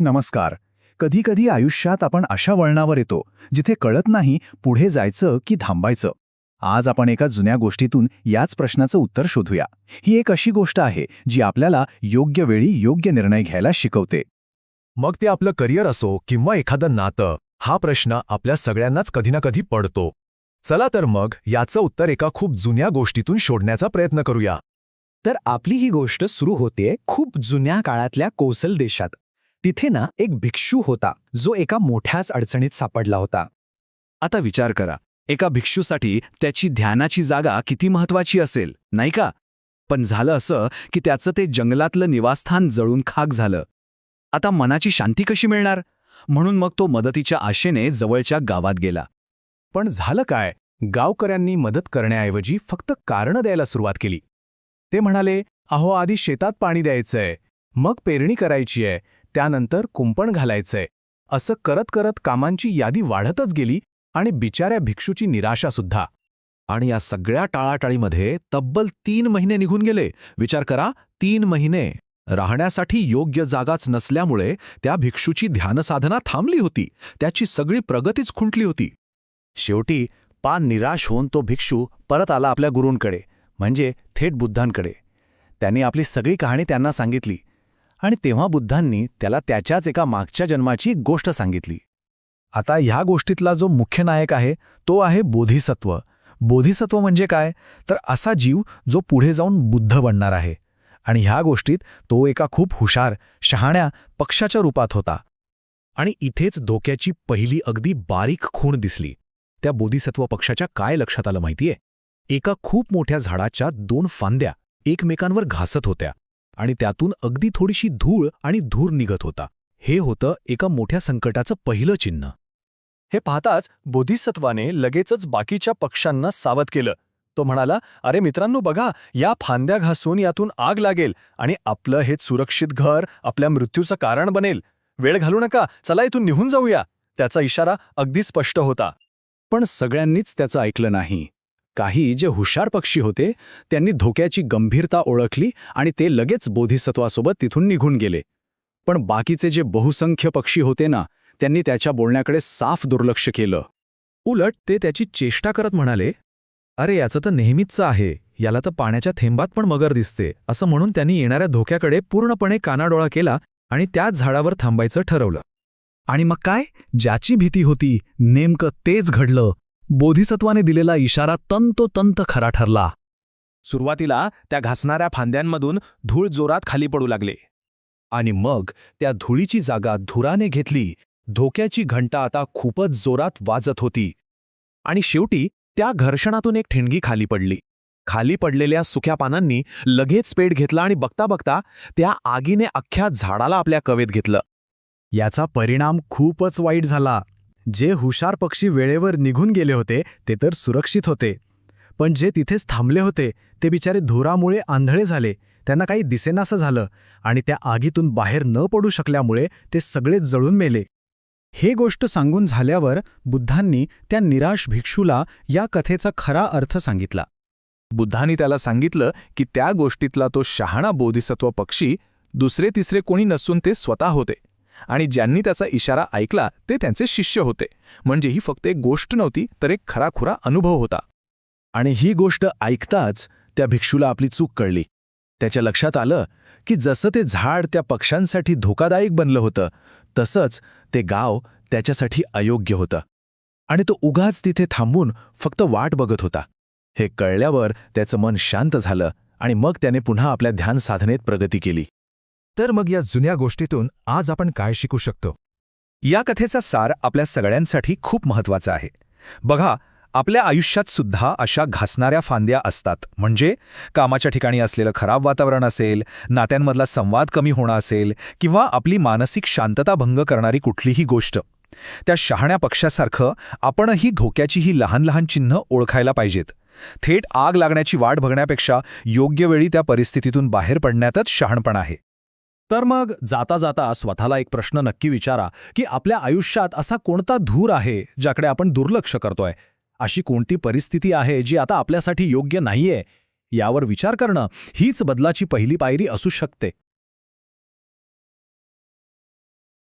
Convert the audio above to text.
नमस्कार. कधीकधी आयुष्यात आपण अशा वळणावर येतो जिथे कळत नाही पुढे जायचं की थांबायचं. आज आपण एका जुन्या गोष्टीतून याच प्रश्नाचं उत्तर शोधूया. ही एक अशी गोष्ट आहे जी आपल्याला योग्य वेळी योग्य निर्णय घ्यायला शिकवते. मग ते आपलं करिअर असो किंवा एखादं नातं हा प्रश्न आपल्या सगळ्यांनाच कधी ना कधी पडतो. चला तर मग याचं उत्तर एका खूप जुन्या गोष्टीतून शोधण्याचा प्रयत्न करूया. तर आपली ही गोष्ट सुरू होते खूप जुन्या काळातल्या कोसल देशात. तिथे ना एक भिक्षू होता जो एका मोठ्याच अडचणीत सापडला होता. आता विचार करा एका भिक्षूसाठी त्याची ध्यानाची जागा किती महत्वाची असेल नाही का? पण झालं असं की त्याचं ते जंगलातलं निवासस्थान जळून खाक झालं. आता मनाची शांती कशी मिळणार? म्हणून मग तो मदतीच्या आशेने जवळच्या गावात गेला. पण झालं काय? गावकऱ्यांनी मदत करण्याऐवजी फक्त कारणं द्यायला सुरुवात केली. ते म्हणाले अहो आधी शेतात पाणी द्यायचंय. मग पेरणी करायची आहे त्यानंतर कुंपण घालायचंय असं करत करत कामांची यादी वाढतच गेली आणि बिचाऱ्या भिक्षूची निराशा सुद्धा. आणि या सगळ्या टाळाटाळीमध्ये तब्बल तीन महिने निघून गेले. विचार करा तीन महिने. राहण्यासाठी योग्य जागाच नसल्यामुळे त्या भिक्षूची ध्यानसाधना थांबली होती. त्याची सगळी प्रगतीच खुंटली होती. शेवटी पान निराश होऊन तो भिक्षू परत आला आपल्या गुरूंकडे म्हणजे थेट बुद्धांकडे. त्यांनी आपली सगळी कहाणी त्यांना सांगितली. आणि तेव्हा बुद्धांनी त्याला त्याच्याच एका मागच्या जन्माची गोष्ट सांगितली. आता ह्या गोष्टीतला जो मुख्य नायक आहे तो आहे बोधिसत्व. बोधिसत्व म्हणजे काय? तर असा जीव जो पुढे जाऊन बुद्ध बनणार आहे. आणि ह्या गोष्टीत तो एका खूप हुशार शहाण्या पक्षाच्या रूपात होता. आणि इथेच धोक्याची पहिली अगदी बारीक खूण दिसली. त्या बोधिसत्व पक्षाच्या काय लक्षात आलं माहितीये? एका खूप मोठ्या झाडाच्या दोन फांद्या एकमेकांवर घासत होत्या. आणि त्यातून अगदी थोडीशी धूळ आणि धूर निघत होता. हे होतं एका मोठ्या संकटाचं पहिलं चिन्ह. हे पाहताच बोधिसत्वाने लगेचच बाकीच्या पक्ष्यांना सावध केलं. तो म्हणाला अरे मित्रांनो बघा या फांद्या घासून यातून आग लागेल आणि आपलं हे सुरक्षित घर आपल्या मृत्यूचं कारण बनेल. वेळ घालू नका चला इथून निघून जाऊया. त्याचा इशारा अगदी स्पष्ट होता. पण सगळ्यांनीच त्याचं ऐकलं नाही. काही जे हुशार पक्षी होते त्यांनी धोक्याची गंभीरता ओळखली आणि ते लगेच बोधिसत्वासोबत तिथून निघून गेले. पण बाकीचे जे बहुसंख्य पक्षी होते ना त्यांनी त्याच्या बोलण्याकडे साफ दुर्लक्ष केलं. उलट ते त्याची चेष्टा करत म्हणाले अरे याचं तर नेहमीच आहे. याला तर पाण्याच्या थेंबात पण मगर दिसते असं म्हणून त्यांनी येणाऱ्या धोक्याकडे पूर्णपणे कानाडोळा केला आणि त्याच झाडावर थांबायचं ठरवलं. आणि मग काय? ज्याची भीती होती नेमकं तेच घडलं. बोधिसत्वाने दिलेला इशारा तंतोतंत खरा ठरला. सुरुवातीला त्या घासणाऱ्या फांद्यांमधून धूळ जोरात खाली पडू लागले. आणि मग त्या धुळीची जागा धुराने घेतली. धोक्याची घंटा आता खूपच जोरात वाजत होती. आणि शेवटी त्या घर्षणातून एक ठिणगी खाली पडली. खाली पडलेल्या सुक्या पानांनी लगेच पेट घेतला आणि बघता बघता त्या आगीने अख्ख्या झाडाला आपल्या कवेत घेतलं. याचा परिणाम खूपच वाईट झाला. जे हुशार पक्षी वेळेवर निघून गेले होते ते तर सुरक्षित होते. पण जे तिथेच थांबले होते ते बिचारे धुरामुळे आंधळे झाले. त्यांना काही दिसेनासं झालं आणि त्या आगीतून बाहेर न पडू शकल्यामुळे ते सगळे जळून मेले. हे गोष्ट सांगून झाल्यावर बुद्धांनी त्या निराश भिक्षूला या कथेचा खरा अर्थ सांगितला. बुद्धांनी त्याला सांगितलं की त्या गोष्टीतला तो शहाणा बोधिसत्व पक्षी दुसरे तिसरे कोणी नसून ते स्वतः होते. आणि ज्यांनी त्याचा इशारा ऐकला ते त्यांचे शिष्य होते. म्हणजे ही फक्त एक गोष्ट नव्हती तर एक खराखुरा अनुभव होता. आणि ही गोष्ट ऐकताच त्या भिक्षूला आपली चूक कळली. त्याच्या लक्षात आलं की जसं ते झाड त्या पक्ष्यांसाठी धोकादायक बनलं होतं तसंच ते गाव त्याच्यासाठी अयोग्य होतं. आणि तो उगाच तिथे थांबून फक्त वाट बघत होता. हे कळल्यावर त्याचं मन शांत झालं आणि मग त्याने पुन्हा आपल्या ध्यान साधनेत प्रगती केली. तर मग या जुन्या गोष्टीतून आज आपण काय शिकू शकतो? या कथेचा सार आपल्या सगळ्यांसाठी खूप महत्त्वाचा आहे. बघा आपल्या आयुष्यात सुद्धा अशा घासणाऱ्या फांद्या असतात. म्हणजे कामाच्या ठिकाणी असलेलं खराब वातावरण असेल नात्यांमधला संवाद कमी होणं असेल किंवा आपली मानसिक शांतता भंग करणारी कुठलीही गोष्ट. त्या शहाण्या पक्षासारखं आपणही धोक्याची ही लहान लहान चिन्ह ओळखायला पाहिजेत. थेट आग लागण्याची वाट बघण्यापेक्षा योग्य वेळी त्या परिस्थितीतून बाहेर पडण्यातच शहाणपण आहे. तर मग जाता जाता स्वतःला एक प्रश्न नक्की विचारा की आपल्या आयुष्यात असा कोणता धूर आहे ज्याकडे आपण दुर्लक्ष करतोय? अशी कोणती परिस्थिती आहे जी आता आपल्यासाठी योग्य नाहीये? यावर विचार करणं हीच बदलाची पहिली पायरी असू शकते.